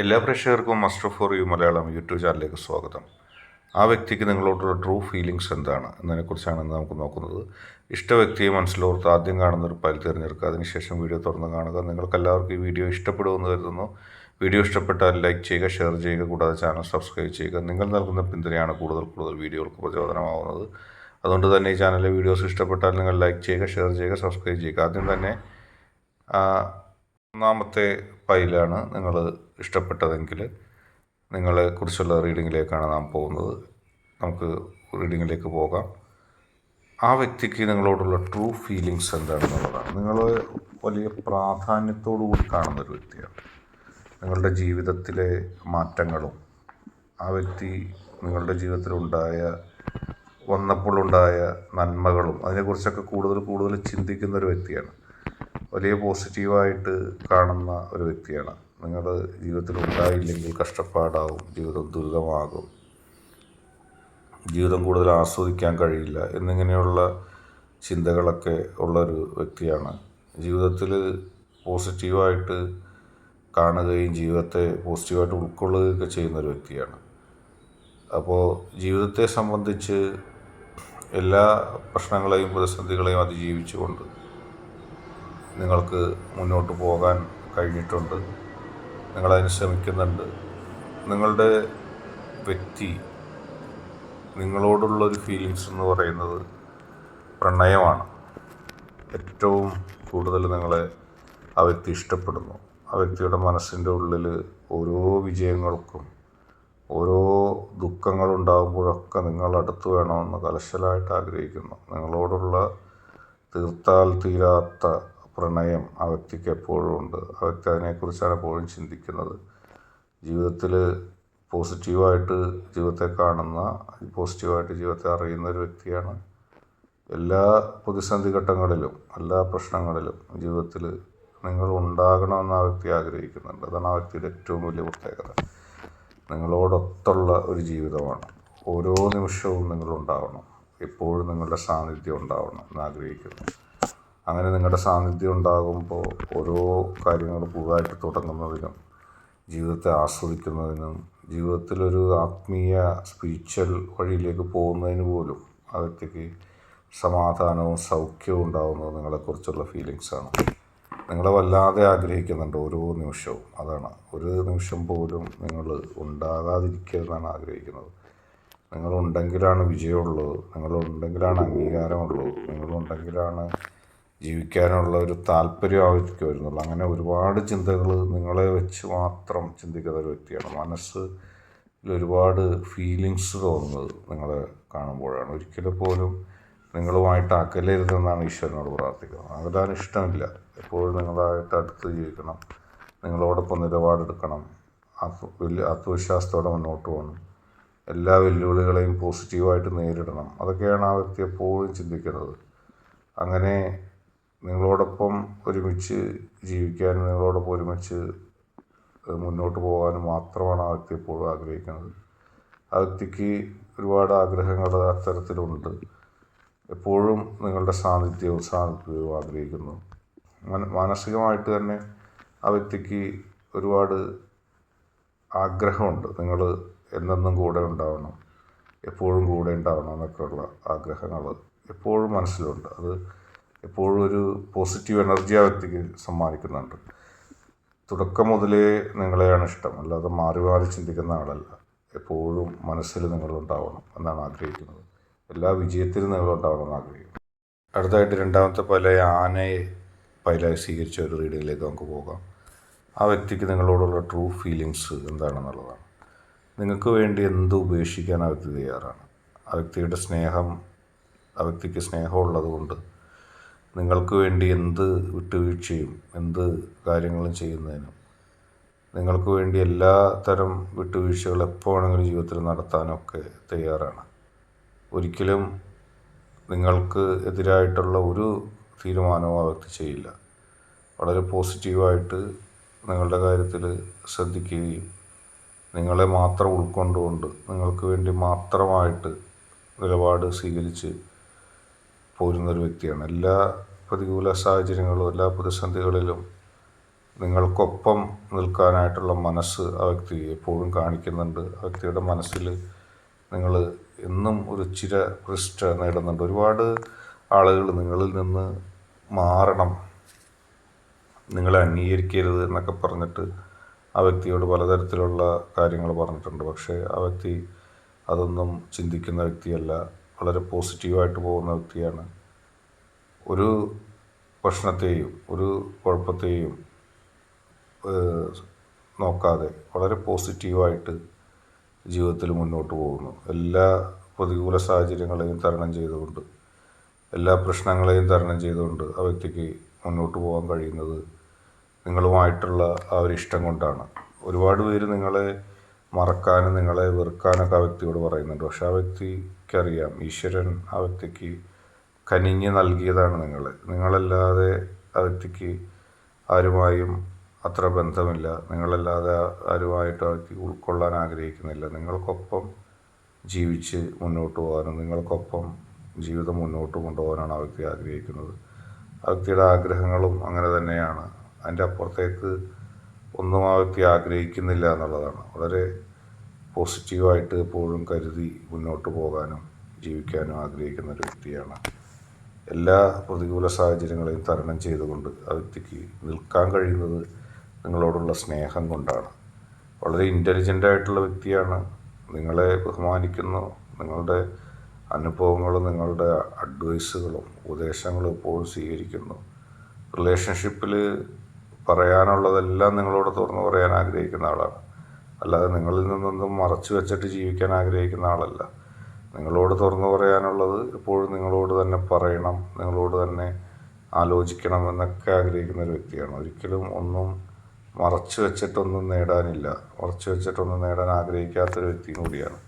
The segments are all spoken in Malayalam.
എല്ലാ പ്രേക്ഷകർക്കും master for you Malayalam YouTube ചാനലിലേക്ക് സ്വാഗതം. ആ വ്യക്തിക്ക് നിങ്ങളോടുള്ള ട്രൂ ഫീലിങ്സ് എന്താണ്? എന്നതിനെക്കുറിച്ചാണ് ഇന്ന് നമുക്ക് നോക്കുന്നത്. ഇഷ്ട വ്യക്തിയെ മനസ്സിലോർത്ത് ആദ്യം കാണുന്ന ഒരു ഫയൽ തിരഞ്ഞെടുക്കുക അതിനുശേഷം വീഡിയോ തുറന്ന് കാണുക. നിങ്ങൾക്കെല്ലാവർക്കും ഈ വീഡിയോ ഇഷ്ടപ്പെടുമെന്ന് കരുതുന്നു. വീഡിയോ ഇഷ്ടപ്പെട്ടാൽ ലൈക്ക് ചെയ്യുക ഷെയർ ചെയ്യുക കൂടാതെ ചാനൽ സബ്സ്ക്രൈബ് ചെയ്യുക. നിങ്ങൾ നൽകുന്ന പിന്തുണയാണ് കൂടുതൽ കൂടുതൽ വീഡിയോകൾക്ക് പ്രചോദനമാവുന്നത്. അതുകൊണ്ട് തന്നെ ഈ ചാനലിലെ വീഡിയോസ് ഇഷ്ടപ്പെട്ടാൽ നിങ്ങൾ ലൈക്ക് ചെയ്യുക ഷെയർ ചെയ്യുക സബ്സ്ക്രൈബ് ചെയ്യുക. ആദ്യം തന്നെ ഒന്നാമത്തെ ഫയലാണ് നിങ്ങൾ ഇഷ്ടപ്പെട്ടതെങ്കിൽ നിങ്ങളെ കുറിച്ചുള്ള റീഡിങ്ങിലേക്കാണ് നാം പോകുന്നത്. നമുക്ക് റീഡിങ്ങിലേക്ക് പോകാം. ആ വ്യക്തിക്ക് നിങ്ങളോടുള്ള ട്രൂ ഫീലിങ്സ് എന്താണെന്നുള്ളതാണ്. നിങ്ങൾ വലിയ പ്രാധാന്യത്തോടു കൂടി കാണുന്നൊരു വ്യക്തിയാണ്. നിങ്ങളുടെ ജീവിതത്തിലെ മാറ്റങ്ങളും ആ വ്യക്തി നിങ്ങളുടെ ജീവിതത്തിലുണ്ടായ വന്നപ്പോഴുണ്ടായ നന്മകളും അതിനെക്കുറിച്ചൊക്കെ കൂടുതൽ കൂടുതൽ ചിന്തിക്കുന്ന ഒരു വ്യക്തിയാണ്. വലിയ പോസിറ്റീവായിട്ട് കാണുന്ന ഒരു വ്യക്തിയാണ്. നിങ്ങൾ ജീവിതത്തിൽ ഉണ്ടായില്ലെങ്കിൽ കഷ്ടപ്പാടാവും ജീവിതം ദുരിതമാകും. ജീവിതം കൂടുതൽ ആസ്വദിക്കാൻ കഴിയില്ല എന്നിങ്ങനെയുള്ള ചിന്തകളൊക്കെ ഉള്ളൊരു വ്യക്തിയാണ്. ജീവിതത്തിൽ പോസിറ്റീവായിട്ട് കാണുകയും ജീവിതത്തെ പോസിറ്റീവായിട്ട് ഉൾക്കൊള്ളുകയൊക്കെ ചെയ്യുന്നൊരു വ്യക്തിയാണ്. അപ്പോൾ ജീവിതത്തെ സംബന്ധിച്ച് എല്ലാ പ്രശ്നങ്ങളെയും പ്രതിസന്ധികളെയും അതിജീവിച്ചുകൊണ്ട് നിങ്ങൾക്ക് മുന്നോട്ട് പോകാൻ കഴിഞ്ഞിട്ടുണ്ട്. നിങ്ങളതിന് ശ്രമിക്കുന്നുണ്ട്. നിങ്ങളുടെ വ്യക്തി നിങ്ങളോടുള്ളൊരു ഫീലിങ്സ് എന്ന് പറയുന്നത് പ്രണയമാണ്. ഏറ്റവും കൂടുതൽ നിങ്ങളെ ആ വ്യക്തി ഇഷ്ടപ്പെടുന്നു. ആ വ്യക്തിയുടെ മനസ്സിന്റെ ഉള്ളിൽ ഓരോ വിജയങ്ങൾക്കും ഓരോ ദുഃഖങ്ങളുണ്ടാകുമ്പോഴൊക്കെ നിങ്ങൾ അടുത്ത് വേണമെന്ന് കലശലായിട്ട് ആഗ്രഹിക്കുന്നു. നിങ്ങളോടുള്ള തീർത്താൽ തീരാത്ത പ്രണയം ആ വ്യക്തിക്ക് എപ്പോഴും ഉണ്ട്. ആ വ്യക്തി അതിനെക്കുറിച്ചാണ് എപ്പോഴും ചിന്തിക്കുന്നത്. ജീവിതത്തിൽ പോസിറ്റീവായിട്ട് ജീവിതത്തെ കാണുന്ന പോസിറ്റീവായിട്ട് ജീവിതത്തെ അറിയുന്ന ഒരു വ്യക്തിയാണ്. എല്ലാ പ്രതിസന്ധി ഘട്ടങ്ങളിലും എല്ലാ പ്രശ്നങ്ങളിലും ജീവിതത്തിൽ നിങ്ങൾ ഉണ്ടാകണമെന്ന് ആ വ്യക്തി ആഗ്രഹിക്കുന്നുണ്ട്. അതാണ് ആ വ്യക്തിയുടെ ഏറ്റവും വലിയ പ്രത്യേകത. നിങ്ങളോടൊത്തുള്ള ഒരു ജീവിതമാണ്. ഓരോ നിമിഷവും നിങ്ങളുണ്ടാവണം എപ്പോഴും നിങ്ങളുടെ സാന്നിധ്യം ഉണ്ടാവണം എന്ന് ആഗ്രഹിക്കുന്നു അങ്ങനെ നിങ്ങളുടെ സാന്നിധ്യം ഉണ്ടാകുമ്പോൾ ഓരോ കാര്യങ്ങൾ പുതുതായിട്ട് തുടങ്ങുന്നതിനും ജീവിതത്തെ ആസ്വദിക്കുന്നതിനും ജീവിതത്തിലൊരു ആത്മീയ സ്പിരിച്വൽ വഴിയിലേക്ക് പോകുന്നതിന് പോലും ആ വ്യക്തിക്ക് സമാധാനവും സൗഖ്യവും ഉണ്ടാകുന്നത് നിങ്ങളെക്കുറിച്ചുള്ള ഫീലിങ്സാണ് നിങ്ങളെ വല്ലാതെ ആഗ്രഹിക്കുന്നുണ്ട് ഓരോ നിമിഷവും. അതാണ്. ഒരു നിമിഷം പോലും നിങ്ങൾ ഉണ്ടാകാതിരിക്കരുതെന്നാണ് ആഗ്രഹിക്കുന്നത്. നിങ്ങളുണ്ടെങ്കിലാണ് വിജയമുള്ളത്. നിങ്ങളുണ്ടെങ്കിലാണ് അംഗീകാരമുള്ളത്. നിങ്ങളുണ്ടെങ്കിലാണ് ജീവിക്കാനുള്ള ഒരു താല്പര്യം ആ വരുന്നുള്ളൂ അങ്ങനെ ഒരുപാട് ചിന്തകൾ നിങ്ങളെ വെച്ച് മാത്രം ചിന്തിക്കുന്ന ഒരു വ്യക്തിയാണ്. മനസ്സ് ഒരുപാട് ഫീലിങ്സ് തോന്നുന്നത് നിങ്ങളെ കാണുമ്പോഴാണ്. ഒരിക്കലും പോലും നിങ്ങളുമായിട്ട് അകലരുതെന്നാണ് ഈശ്വരനോട് പ്രാർത്ഥിക്കുന്നത്. അകലാൻ ഇഷ്ടമില്ല. എപ്പോഴും നിങ്ങളായിട്ട് അടുത്ത് ജീവിക്കണം. നിങ്ങളോടൊപ്പം നിലപാടെടുക്കണം. വലിയ ആത്മവിശ്വാസത്തോടെ മുന്നോട്ട് പോകണം. എല്ലാ വെല്ലുവിളികളെയും പോസിറ്റീവായിട്ട് നേരിടണം. അതൊക്കെയാണ് ആ വ്യക്തി എപ്പോഴും ചിന്തിക്കുന്നത്. അങ്ങനെ ഒരുമിച്ച് ജീവിക്കാനും നിങ്ങളോടൊപ്പം ഒരുമിച്ച് മുന്നോട്ട് പോകാനും മാത്രമാണ് ആ വ്യക്തി എപ്പോഴും ആഗ്രഹിക്കുന്നത്. ആ വ്യക്തിക്ക് ഒരുപാട് ആഗ്രഹങ്ങൾ അത്തരത്തിലുണ്ട്. എപ്പോഴും നിങ്ങളുടെ സാന്നിധ്യവും സാന്നിധ്യവും ആഗ്രഹിക്കുന്നു. മാനസികമായിട്ട് തന്നെ ആ വ്യക്തിക്ക് ഒരുപാട് ആഗ്രഹമുണ്ട്. നിങ്ങൾ എന്നെന്നും കൂടെ ഉണ്ടാവണം എപ്പോഴും കൂടെ ഉണ്ടാവണം എന്നൊക്കെയുള്ള ആഗ്രഹങ്ങൾ എപ്പോഴും മനസ്സിലുണ്ട്. അത് എപ്പോഴും ഒരു പോസിറ്റീവ് എനർജി ആ വ്യക്തിക്ക് സമ്മാനിക്കുന്നുണ്ട്. തുടക്കം മുതലേ നിങ്ങളെയാണ് ഇഷ്ടം. അല്ലാതെ മാറി മാറി ചിന്തിക്കുന്ന ആളല്ല. എപ്പോഴും മനസ്സിൽ നിങ്ങളുണ്ടാവണം എന്നാണ് ആഗ്രഹിക്കുന്നത്. എല്ലാ വിജയത്തിലും നിങ്ങളുണ്ടാവണം എന്ന് ആഗ്രഹിക്കുന്നു. അടുത്തായിട്ട് രണ്ടാമത്തെ പല ആനയെ പൈലായി സ്വീകരിച്ച ഒരു റീഡിങ്ങിലേക്ക് നമുക്ക് പോകാം. ആ വ്യക്തിക്ക് നിങ്ങളോടുള്ള ട്രൂ ഫീലിങ്സ് എന്താണെന്നുള്ളതാണ്. നിങ്ങൾക്ക് വേണ്ടി എന്ത് ഉപേക്ഷിക്കാൻ ആ വ്യക്തി തയ്യാറാണ്? ആ വ്യക്തിയുടെ സ്നേഹം ആ വ്യക്തിക്ക് സ്നേഹമുള്ളത് കൊണ്ട് നിങ്ങൾക്ക് വേണ്ടി എന്ത് വിട്ടുവീഴ്ചയും എന്ത് കാര്യങ്ങളും ചെയ്യുന്നതിനും നിങ്ങൾക്ക് വേണ്ടി എല്ലാ തരം വിട്ടുവീഴ്ചകൾ എപ്പോൾ വേണമെങ്കിലും ജീവിതത്തിൽ നടത്താനൊക്കെ തയ്യാറാണ്. ഒരിക്കലും നിങ്ങൾക്ക് എതിരായിട്ടുള്ള ഒരു തീരുമാനവും ആ വ്യക്തി ചെയ്യില്ല. വളരെ പോസിറ്റീവായിട്ട് നിങ്ങളുടെ കാര്യത്തിൽ ശ്രദ്ധിക്കുകയും നിങ്ങളെ മാത്രം ഉൾക്കൊണ്ടുകൊണ്ട് നിങ്ങൾക്ക് വേണ്ടി മാത്രമായിട്ട് നിലപാട് സ്വീകരിച്ച് പോരുന്ന ഒരു വ്യക്തിയാണ്. എല്ലാ പ്രതികൂല സാഹചര്യങ്ങളും എല്ലാ പ്രതിസന്ധികളിലും നിങ്ങൾക്കൊപ്പം നിൽക്കാനായിട്ടുള്ള മനസ്സ് ആ വ്യക്തി എപ്പോഴും കാണിക്കുന്നുണ്ട്. ആ വ്യക്തിയുടെ മനസ്സിൽ നിങ്ങൾ എന്നും ഒരു ചിര പ്രതിഷ്ഠ നേടുന്നുണ്ട്. ഒരുപാട് ആളുകൾ നിങ്ങളിൽ നിന്ന് മാറണം. നിങ്ങളെ അംഗീകരിക്കരുത് എന്നൊക്കെ പറഞ്ഞിട്ട് ആ വ്യക്തിയോട് പലതരത്തിലുള്ള കാര്യങ്ങൾ പറഞ്ഞിട്ടുണ്ട്. പക്ഷേ ആ വ്യക്തി അതൊന്നും ചിന്തിക്കുന്ന വ്യക്തിയല്ല. വളരെ പോസിറ്റീവായിട്ട് പോകുന്ന വ്യക്തിയാണ്. ഒരു പ്രശ്നത്തെയും ഒരു കുഴപ്പത്തെയും നോക്കാതെ വളരെ പോസിറ്റീവായിട്ട് ജീവിതത്തിൽ മുന്നോട്ട് പോകുന്നു. എല്ലാ പ്രതികൂല സാഹചര്യങ്ങളെയും തരണം ചെയ്തുകൊണ്ട് എല്ലാ പ്രശ്നങ്ങളെയും തരണം ചെയ്തുകൊണ്ട് ആ വ്യക്തിക്ക് മുന്നോട്ട് പോകാൻ കഴിയുന്നത് നിങ്ങളുമായിട്ടുള്ള ആ ഒരു ഇഷ്ടം കൊണ്ടാണ്. ഒരുപാട് പേര് നിങ്ങളെ മറക്കാനും നിങ്ങളെ വെറുക്കാനൊക്കെ ആ വ്യക്തിയോട് പറയുന്നുണ്ട്. പക്ഷെ ആ വ്യക്തിക്കറിയാം ഈശ്വരൻ ആ വ്യക്തിക്ക് കനിഞ്ഞ് നൽകിയതാണ് നിങ്ങൾ. നിങ്ങളല്ലാതെ ആ വ്യക്തിക്ക് ആരുമായും അത്ര ബന്ധമില്ല. നിങ്ങളല്ലാതെ ആരുമായിട്ട് ആ വ്യക്തി ഉൾക്കൊള്ളാൻ ആഗ്രഹിക്കുന്നില്ല. നിങ്ങൾക്കൊപ്പം ജീവിച്ച് മുന്നോട്ട് പോകാനും നിങ്ങൾക്കൊപ്പം ജീവിതം മുന്നോട്ട് കൊണ്ടുപോകാനാണ് ആ വ്യക്തി ആഗ്രഹിക്കുന്നത്. ആ വ്യക്തിയുടെ ആഗ്രഹങ്ങളും അങ്ങനെ തന്നെയാണ്. അതിന്റെ അപ്പുറത്തേക്ക് ഒന്നും ആ വ്യക്തി ആഗ്രഹിക്കുന്നില്ല എന്നുള്ളതാണ്. വളരെ പോസിറ്റീവായിട്ട് എപ്പോഴും കരുതി മുന്നോട്ട് പോകാനും ജീവിക്കാനും ആഗ്രഹിക്കുന്ന ഒരു വ്യക്തിയാണ്. എല്ലാ പ്രതികൂല സാഹചര്യങ്ങളെയും തരണം ചെയ്തുകൊണ്ട് ആ വ്യക്തിക്ക് നിൽക്കാൻ കഴിയുന്നത് നിങ്ങളോടുള്ള സ്നേഹം കൊണ്ടാണ്. വളരെ ഇന്റലിജന്റ് ആയിട്ടുള്ള വ്യക്തിയാണ്. നിങ്ങളെ ബഹുമാനിക്കുന്നു. നിങ്ങളുടെ അനുഭവങ്ങളും നിങ്ങളുടെ അഡ്വൈസുകളും ഉപദേശങ്ങളും എപ്പോഴും സ്വീകരിക്കുന്നു. റിലേഷൻഷിപ്പിൽ പറയാനുള്ളതെല്ലാം നിങ്ങളോട് തുറന്നു പറയാൻ ആഗ്രഹിക്കുന്ന ആളാണ്. അല്ലാതെ നിങ്ങളിൽ നിന്നൊന്നും മറച്ചു വെച്ചിട്ട് ജീവിക്കാൻ ആഗ്രഹിക്കുന്ന ആളല്ല. നിങ്ങളോട് തുറന്നു പറയാനുള്ളത് എപ്പോഴും നിങ്ങളോട് തന്നെ പറയണം നിങ്ങളോട് തന്നെ ആലോചിക്കണം എന്നൊക്കെ ആഗ്രഹിക്കുന്ന ഒരു വ്യക്തിയാണ്. ഒരിക്കലും ഒന്നും മറച്ചു വെച്ചിട്ടൊന്നും നേടാനില്ല. മറച്ചു വെച്ചിട്ടൊന്നും നേടാൻ ആഗ്രഹിക്കാത്തൊരു വ്യക്തിയും കൂടിയാണ്.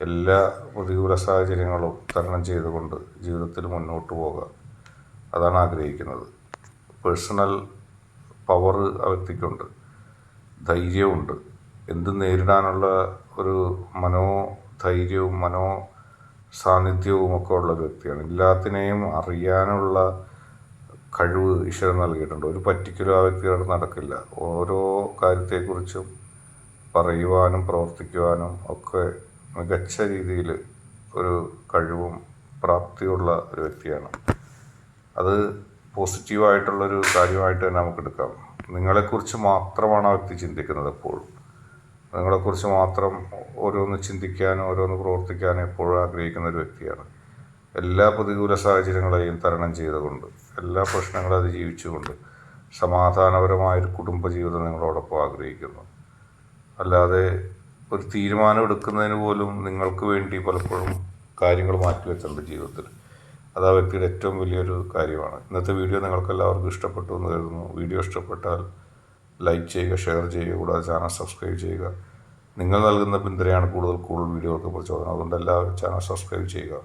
എല്ലാ പ്രതികൂല സാഹചര്യങ്ങളും തരണം ചെയ്തുകൊണ്ട് ജീവിതത്തിൽ മുന്നോട്ട് പോകുക അതാണ് ആഗ്രഹിക്കുന്നത്. പേഴ്സണൽ പവർ ആ വ്യക്തിക്കുണ്ട് ധൈര്യമുണ്ട് എന്ത് നേരിടാനുള്ള ഒരു മനോധൈര്യവും മനോ സാന്നിധ്യവും ഒക്കെ ഉള്ള വ്യക്തിയാണ്. എല്ലാത്തിനെയും അറിയാനുള്ള കഴിവ് ഈശ്വരൻ നൽകിയിട്ടുണ്ട്. ഒരു പർട്ടിക്കുലർ ആ വ്യക്തിയോട് നടക്കില്ല. ഓരോ കാര്യത്തെക്കുറിച്ചും പറയുവാനും പ്രവർത്തിക്കുവാനും ഒക്കെ മികച്ച രീതിയിൽ ഒരു കഴിവും പ്രാപ്തിയുള്ള ഒരു വ്യക്തിയാണ്. അത് പോസിറ്റീവായിട്ടുള്ളൊരു കാര്യമായിട്ട് തന്നെ നമുക്ക് എടുക്കാം നിങ്ങളെക്കുറിച്ച് മാത്രമാണ് ആ വ്യക്തി ചിന്തിക്കുന്നത് എപ്പോഴും നിങ്ങളെക്കുറിച്ച് മാത്രം ഓരോന്ന് ചിന്തിക്കാനും ഓരോന്ന് പ്രവർത്തിക്കാനും എപ്പോഴും ആഗ്രഹിക്കുന്ന ഒരു വ്യക്തിയാണ്. എല്ലാ പ്രതികൂല സാഹചര്യങ്ങളെയും തരണം ചെയ്തുകൊണ്ട് എല്ലാ പ്രശ്നങ്ങളും അതിജീവിച്ചുകൊണ്ട് സമാധാനപരമായൊരു കുടുംബജീവിതം നിങ്ങളോടൊപ്പം ആഗ്രഹിക്കുന്നു. അല്ലാതെ ഒരു തീരുമാനം എടുക്കുന്നതിന് പോലും നിങ്ങൾക്ക് വേണ്ടി പലപ്പോഴും കാര്യങ്ങൾ മാറ്റിവെച്ചിട്ടുണ്ട് ജീവിതത്തിൽ. അത് ആ വ്യക്തിയുടെ ഏറ്റവും വലിയൊരു കാര്യമാണ്. ഇന്നത്തെ വീഡിയോ നിങ്ങൾക്കെല്ലാവർക്കും ഇഷ്ടപ്പെട്ടു എന്ന് കരുതുന്നു. വീഡിയോ ഇഷ്ടപ്പെട്ടാൽ ലൈക്ക് ചെയ്യുക ഷെയർ ചെയ്യുക കൂടാതെ ചാനൽ സബ്സ്ക്രൈബ് ചെയ്യുക. നിങ്ങൾ നൽകുന്ന പിന്തുണയാണ് കൂടുതൽ കൂടുതൽ വീഡിയോകൾക്ക് പ്രചോദനം. അതുകൊണ്ട് എല്ലാവരും ചാനൽ സബ്സ്ക്രൈബ് ചെയ്യുക.